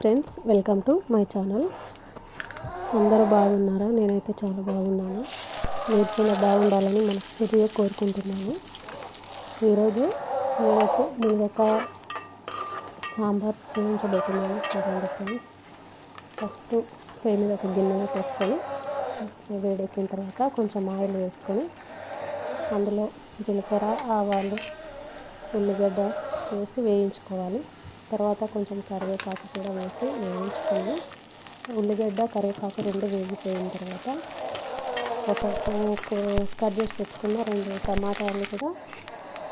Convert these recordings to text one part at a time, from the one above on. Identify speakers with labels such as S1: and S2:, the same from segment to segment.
S1: Friends welcome to my channel. అందరూ బాగున్నారా? నేనైతే చాలా బాగున్నాను. మీరు కూడా బాగుండాలని మనస్ఫూర్తిగా కోరుకుంటున్నాను. ఈరోజు నేనైతే ఒక సాంబార్ చేయించబోతున్నాను. చూడండి ఫ్రెండ్స్. ఫస్ట్ పొయ్యి మీద ఒక గిన్నె వేసుకొని వేడెక్కిన తర్వాత కొంచెం ఆయిల్ వేసుకొని అందులో జీలకర్ర ఆవాలు ఉల్లిగడ్డ వేసి వేయించుకోవాలి. తర్వాత కొంచెం కరివేపాకు కూడా వేసి వేయించుకొని ఉల్లిగడ్డ కరివేపాకు రెండు వేగిపోయిన తర్వాత ఒక కట్ చేసి పెట్టుకున్న రెండు టమాటాలు కూడా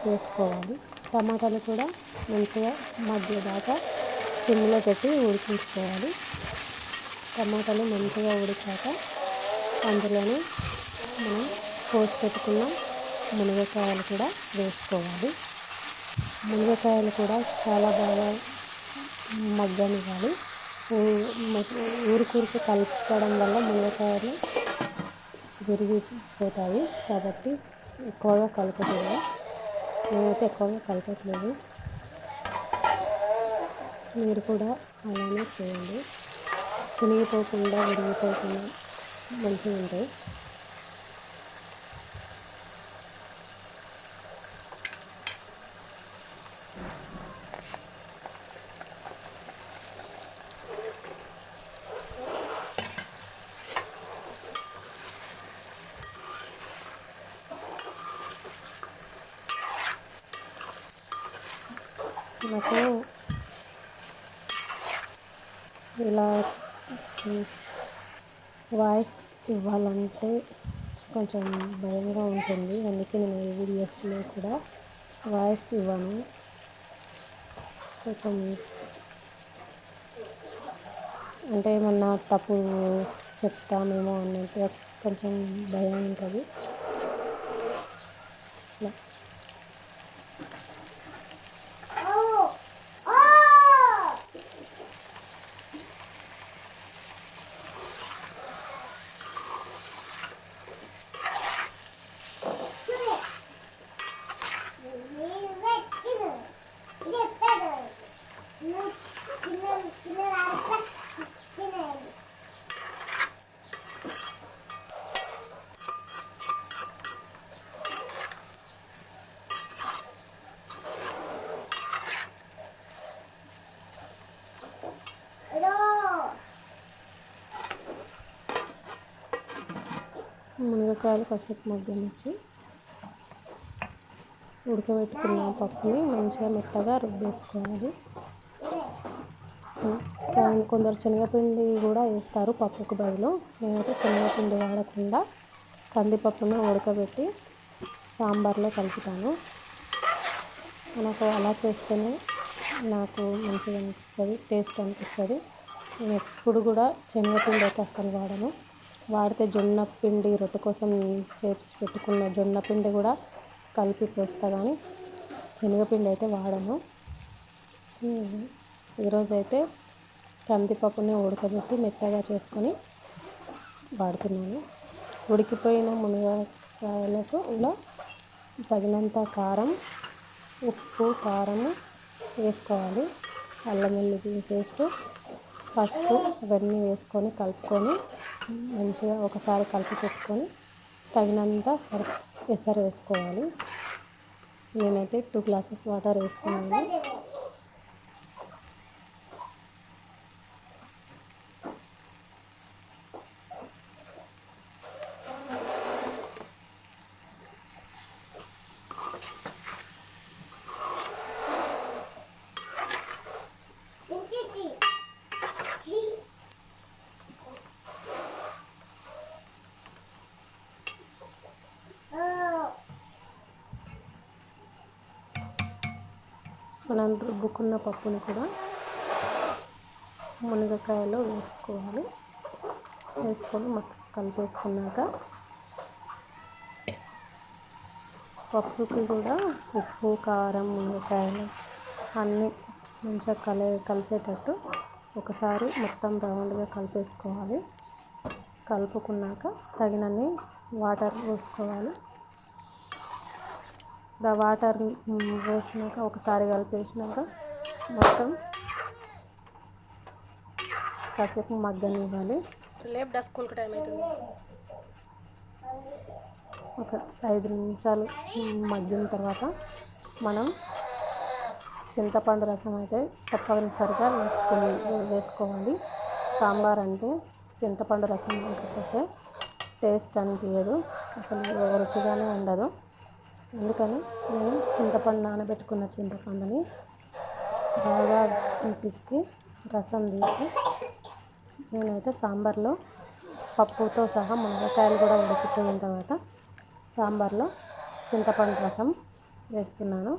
S1: వేసుకోవాలి. టమాటాలు కూడా మంచిగా మధ్య దాకా సిమ్లో పెట్టి ఉడికించుకోవాలి. టమాటాలు మంచిగా ఉడికాక అందులోనే మనం కోసి పెట్టుకున్న మునగకాయలు కూడా వేసుకోవాలి. మునగకాయలు కూడా చాలా బాగా మగ్గనివ్వాలి. ఊరికూరికి కలపడం వల్ల మునగకాయలు విరిగిపోతాయి. కాబట్టి ఎక్కువగా కలపకూడదు. నేనైతే ఎక్కువగా కలపట్లేదు. మీరు కూడా అలానే చేయండి. చినిగిపోకుండా విరిగిపోకుండా మంచిగా ఉంటాయి నాకు ఇలా వాయిస్ ఇవ్వాలంటే కొంచెం భయంగా ఉంటుంది. అందుకే నేను ఈ వీడియోస్లో కూడా వాయిస్ ఇవ్వను. కొంచెం అంటే ఏమన్నా తప్పు చెప్తామేమో అన్నట్టు కొంచెం భయం ఉంటుంది. ఇలా మునగకాయలు కాసేపు మగ్గనిచ్చి ఉడకబెట్టుకున్న పప్పుని. మంచిగా మెత్తగా రుబ్బేసుకోవాలి. కొందరు శనగపిండి కూడా వేస్తారు పప్పుకు బదులు. నేనైతే శనగపిండి వాడకుండా కందిపప్పును ఉడకబెట్టి సాంబార్లో కలుపుతాను. నాకు అలా చేస్తేనే నాకు మంచిగా అనిపిస్తుంది టేస్ట్ అనిపిస్తుంది. నేను ఎప్పుడు కూడా శనగపిండి అయితే అస్సలు వాడను. వాడితే జొన్న పిండి రొట్టె కోసం చేసి పెట్టుకున్న జొన్న పిండి కూడా కలిపి పోస్తా కానీ శనగపిండి అయితే వాడను. ఈరోజు అయితే కందిపప్పుని ఉడకబెట్టి మెత్తగా చేసుకొని వాడుతున్నాను. ఉడికిపోయిన మునగకాయలకు ఇలా తగినంత కారం ఉప్పు కారం వేసుకోవాలి. అల్లం వెల్లుల్లి పేస్ట్ పసుపు ఇవన్నీ వేసుకొని కలుపుకొని మంచిగా ఒకసారి కలిపి పెట్టుకొని తగినంత సరి పెసర వేసుకోవాలి. నేనైతే టూ గ్లాసెస్ వాటర్ వేసుకున్నాను. మనం రుబ్బుకున్న పప్పుని కూడా మునగకాయలో వేసుకోవాలి. వేసుకొని మొత్తం కలిపేసుకున్నాక పప్పుకి కూడా ఉప్పు కారం మునగకాయలు అన్నీ మంచిగా కలి కలిసేటట్టు ఒకసారి మొత్తం రౌండ్గా కలిపేసుకోవాలి. కలుపుకున్నాక తగినన్ని వాటర్ పోసుకోవాలి. దా వాటర్ వేసినాక ఒకసారి కలిపేసినాక మొత్తం కాసేపు మగ్గనివ్వాలి.
S2: లేపు డా స్కూల్కి టైం అవుతుంది
S1: ఒక ఐదు నిమిషాలు మగ్గిన తర్వాత మనం చింతపండు రసం అయితే తప్పనిసరిగా వేసుకొని వేసుకోవాలి. సాంబార్ అంటే చింతపండు రసం లేకపోతే టేస్ట్ అనిపించదు అసలు రుచిగానే ఉండదు. అందుకని నేను చింతపండు నానబెట్టుకున్న చింతపండుని బాగా పిసికి రసం తీసి నేనైతే సాంబార్లో పప్పుతో సహా మునగకాయలు కూడా ఉడికిపోయిన తర్వాత సాంబార్లో చింతపండు రసం వేస్తున్నాను.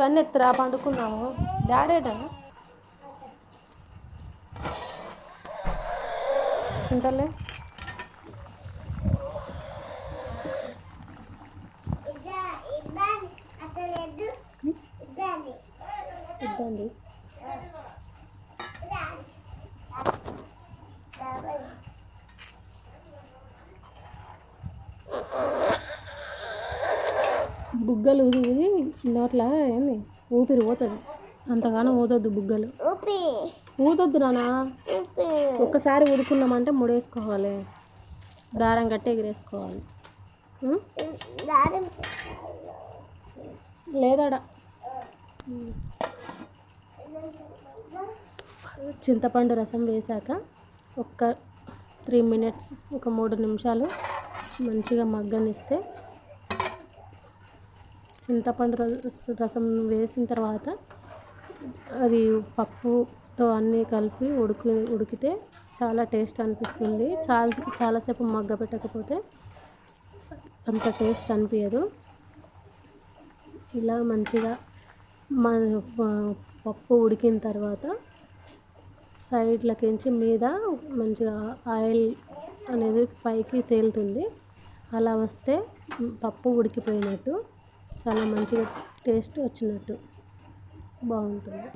S1: ఇవన్నీ ఎత్తురా? పండుకున్నాము. డాడేటా చింతలే. ఇబ్బంది. బుగ్గలు ఊది ఊది. నోట్ల? ఏంది? ఊపిరి పోతుంది. అంతగానో ఊదొద్దు బుగ్గలు. ఊదొద్దు నానా ఒక్కసారి ఊదుకున్నామంటే ముడేసుకోవాలి. దారం కట్టి ఎగిరేసుకోవాలి? లేదాడ. చింతపండు రసం వేశాక ఒక్క త్రీ మినిట్స్ ఒక మూడు నిమిషాలు మంచిగా మగ్గనిస్తే చింతపండు రసం వేసిన తర్వాత అది పప్పుతో అన్నీ కలిపి ఉడికి ఉడికితే చాలా టేస్ట్ అనిపిస్తుంది. చాలా చాలాసేపు మగ్గ పెట్టకపోతే అంత టేస్ట్ అనిపించదు ఇలా మంచిగా మన పప్పు ఉడికిన తర్వాత సైడ్లకించి మీద మంచిగా ఆయిల్ అనేది పైకి తేలుతుంది. అలా వస్తే పప్పు ఉడికిపోయినట్టు. చాలా మంచిగా టేస్ట్ వచ్చినట్టు. బాగుంటుంది.